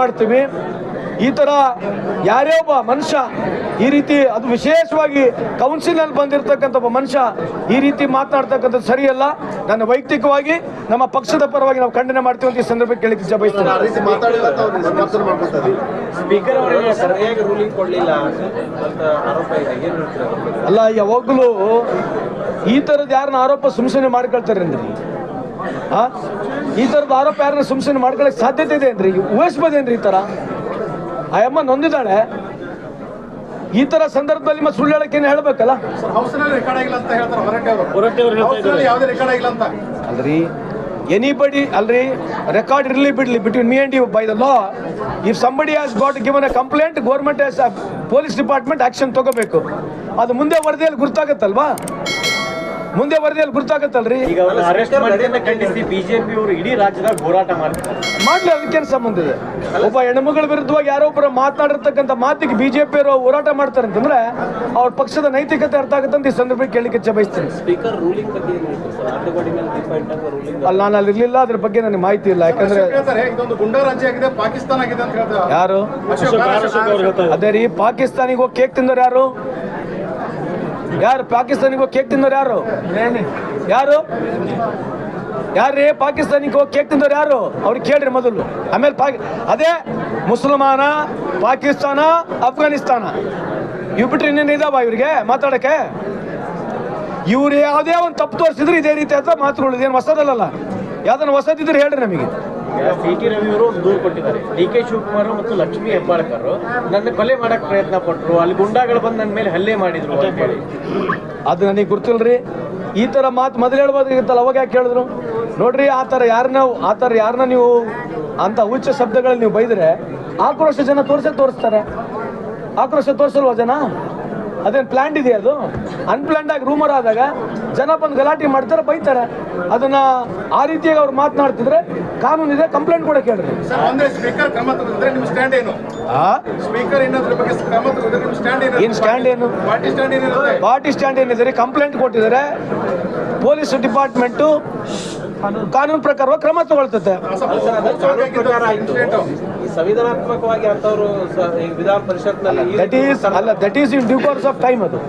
ಮಾಡ್ತೀವಿ. ಈ ಥರ ಯಾರೇ ಒಬ್ಬ ಮನುಷ್ಯ ಈ ರೀತಿ ಅದು ವಿಶೇಷವಾಗಿ ಕೌನ್ಸಿಲಲ್ಲಿ ಬಂದಿರತಕ್ಕಂಥ ಒಬ್ಬ ಮನುಷ್ಯ ಈ ರೀತಿ ಮಾತನಾಡ್ತಕ್ಕಂಥದ್ದು ಸರಿಯಲ್ಲ. ನನ್ನ ವೈಯಕ್ತಿಕವಾಗಿ ನಮ್ಮ ಪಕ್ಷದ ಪರವಾಗಿ ನಾವು ಖಂಡನೆ ಮಾಡ್ತೀವಿ ಅಂತ ಈ ಸಂದರ್ಭಕ್ಕೆ ಕೇಳಿಕ್ಕೆ ಇಚ್ಛೆ ಬಯಸ್ತೇನೆ. ಆ ರೀತಿ ಮಾತಾಡಿಲ್ಲ ಅಂತ ಅವ್ರು ಸಮರ್ಥನೆ ಮಾಡ್ಕೊತಾರೆ ಸ್ಪೀಕರ್ ಅವರಿಗೆ ಸರಿಯಾಗಿ ರೂಲಿಂಗ್ ಕೊಡ್ಲಿಲ್ಲ ಅಂತ ಆರೋಪ ಇದೆ. ಏನ್ ಹೇಳ್ತೀರಾ? ಅದ್ರ ಬಗ್ಗೆ? ಅಲ್ಲ ಯಾವಾಗಲೂ ಈ ಥರದ್ದು ಯಾರನ್ನ ಆರೋಪ ಸುಮ್ಸನೆ ಮಾಡ್ಕೊಳ್ತಾರೆ ಈ ಥರದ ಆರೋಪ ಯಾರನ್ನ ಸುಮ್ಸನ್ ಮಾಡ್ಕೊಳಕ್ ಸಾಧ್ಯತೆ ಇದೆ ಏನ್ರಿ? ಊಹಿಸ್ಬೋದೇನ್ರಿ ಈ ಥರ ಆ ಅಮ್ಮ ನೊಂದಿದ್ದಾಳೆ. ಈ ತರ ಸಂದರ್ಭದಲ್ಲಿ ಮತ್ತೆ ಸುಳ್ಳು ಹೇಳಕ್ಕೆ ಏನು ಹೇಳ್ಬೇಕಲ್ಲ? ಅಲ್ರಿ ಎನಿಬಡಿ ಅಲ್ರಿ ರೆಕಾರ್ಡ್ ಇರಲಿ ಬಿಡ್ಲಿ between me and you by the law if somebody has got given a complaint government police department action ತಗೋಬೇಕು. ಅದು ಮುಂದೆ ವರದಿಯಲ್ಲಿ ಗುರ್ತಾಗತ್ತಲ್ವಾ? ಮುಂದೆ ವರದಿಯಲ್ಲಿ ಗುರುತಾಗತ್ತಲ್ರಿ? ಈಗ ಅವರ ಅರೆಸ್ಟ್ ಮಾಡಿದ್ದನ್ನ ಖಂಡಿಸಿ ಬಿಜೆಪಿ ಅವರು ಇಡೀ ರಾಜ್ಯದಾಗ ಹೋರಾಟ ಮಾಡ್ತಾರೆ ಮಾಡ್ಲಿ ಅದಕ್ಕೇನು ಸಂಬಂಧ ಇದೆ? ಒಬ್ಬ ಹೆಣ್ಮಗಳ ವಿರುದ್ಧವಾಗಿ ಯಾರೋ ಒಬ್ಬರ ಮಾತನಾಡಿರ್ತಕ್ಕಂಥ ಮಾತಿಗೆ ಬಿಜೆಪಿ ಅವರು ಹೋರಾಟ ಮಾಡ್ತಾರೆ ಅಂತಂದ್ರೆ ಅವ್ರ ಪಕ್ಷದ ನೈತಿಕತೆ ಅರ್ಥ ಆಗುತ್ತಂತ ಅಂತ ಈ ಸಂದರ್ಭಕ್ಕೆ ಕೇಳಲಿಕ್ಕೆ ಬಯಸ್ತೀನಿ ಸ್ಪೀಕರ್ ರೂಲಿಂಗ್ ಬಗ್ಗೆ ಅಲ್ಲಿ. ನಾನು ಅಲ್ಲಿ ಇರ್ಲಿಲ್ಲ ಅದ್ರ ಬಗ್ಗೆ ನನಗೆ ಮಾಹಿತಿ ಇಲ್ಲ. ಯಾಕಂದ್ರೆ ಹೇಳ್ತಾರೆ ಇದೊಂದು ಗುಂಡಾ ಆಗಿದೆ ಪಾಕಿಸ್ತಾನ ಆಗಿದೆ ಅಂತ ಹೇಳ್ತಾರೆ. ಯಾರು? ಅಶೋಕ್ ಅಶೋಕ್ ಅವ್ರು ಹೇಳ್ತಾರೆ ಅದೇ ರೀ ಪಾಕಿಸ್ತಾನಿಗೆ ಹೋಗಿ ಕೇಕ್ ತಿಂದವ್ರು ಯಾರು? ಯಾರು? ಪಾಕಿಸ್ತಾನಿಗೆ ಕೇಕ್ ತಿಂದವ್ರು ಯಾರು? ಯಾರು? ಯಾರ್ರೀ? ಪಾಕಿಸ್ತಾನಿಗೆ ಹೋಗಿ ಕೇಕ್ ತಿಂದವ್ರು ಯಾರು? ಅವ್ರಿಗೆ ಕೇಳ್ರಿ ಮೊದಲು. ಆಮೇಲೆ ಪಾಕಿ ಅದೇ ಮುಸಲ್ಮಾನ, ಪಾಕಿಸ್ತಾನ, ಅಫ್ಘಾನಿಸ್ತಾನ. ಇವ್ ಬಿಟ್ರೆ ಇನ್ನೇನು ಇದಾವ ಇವ್ರಿಗೆ ಮಾತಾಡಕ್ಕೆ? ಇವ್ರು ಯಾವುದೇ ಒಂದು ತಪ್ಪು ತೋರಿಸಿದ್ರೆ ಇದೇ ರೀತಿ ಅಂತ ಮಾತುಗಳು. ಇದೇನು ಹೊಸದಲ್ಲ ಯಾವ್ದನ್ನ ಹೊಸದಿದ್ರೆ ಹೇಳ್ರಿ ನಮಗೆ. ಸಿ ಟಿ ರವಿ ಅವರು ಒಂದು ದೂರು ಕೊಟ್ಟಿದ್ದಾರೆ. ಡಿ ಕೆ ಶಿವಕುಮಾರ್ ಮತ್ತು ಲಕ್ಷ್ಮೀ ಹೆಬ್ಬಾಳ್ಕರ್ ನನ್ನ ಕೊಲೆ ಮಾಡಕ್ ಪ್ರಯತ್ನ ಪಟ್ಟರು ಅಲ್ಲಿ ಗುಂಡಾಗಳು ಬಂದು ನನ್ನ ಮೇಲೆ ಹಲ್ಲೆ ಮಾಡಿದ್ರು ಅಂತ ಹೇಳಿ. ಅದು ನನಗೆ ಗೊತ್ತಿಲ್ರಿ. ಈ ಥರ ಮಾತು ಮೊದಲು ಹೇಳ್ಬೋದಾಗಿತ್ತಲ್ಲ ಅವಾಗ ಯಾಕೆ ಹೇಳಿದ್ರು? ನೋಡ್ರಿ, ಆ ಥರ ಯಾರನ್ನ ಆ ಥರ ಯಾರನ್ನ ನೀವು ಅಂತ ಉಚ್ಚ ಶಬ್ದಗಳಲ್ಲಿ ನೀವು ಬೈದ್ರೆ ಆಕ್ರೋಶ ಜನ ತೋರ್ಸೇ ತೋರಿಸ್ತಾರೆ. ಆಕ್ರೋಶ ತೋರಿಸಲ್ವಾ ಜನ? ಅದೇನು ಪ್ಲ್ಯಾಂಡ್ ಇದೆಯಾ ಅದು? ಅನ್ಪ್ಲ್ಯಾಂಡ್ ಆಗಿ ರೂಮರ್ ಆದಾಗ ಜನ ಬಂದು ಗಲಾಟೆ ಮಾಡ್ತಾರೆ ಬೈತಾರೆ. ಅದನ್ನ ಆ ರೀತಿಯಾಗಿ ಅವ್ರು ಮಾತನಾಡ್ತಿದ್ರೆ ಕಾನೂನು ಇದೆ ಕಂಪ್ಲೇಂಟ್ ಕೂಡ ಕೇಳಿದ್ರೆ ಏನು? ಆ? ಸ್ಪೀಕರ್ ಏನಾದ್ರ ಬಗ್ಗೆ ಕ್ರಮ ತಗೊಂಡ್ರೆ ನಿಮ್ಮ ಸ್ಟ್ಯಾಂಡ್ ಏನು ಸ್ಟ್ಯಾಂಡ್ ಏನಿದೆ ಕಂಪ್ಲೇಂಟ್ ಕೊಟ್ಟಿದ್ದಾರೆ. ಪೊಲೀಸ್ ಡಿಪಾರ್ಟ್ಮೆಂಟು ಕಾನೂನು ಪ್ರಕಾರ ಕ್ರಮ ತಗೊಳ್ತದೆ. ಸಂವಿಧಾನಾತ್ಮಕವಾಗಿ ಅಂತವರು ವಿಧಾನ ದಟ್ ಈಸ್ ಅಲ್ಲ that is in due course of time ಅದು.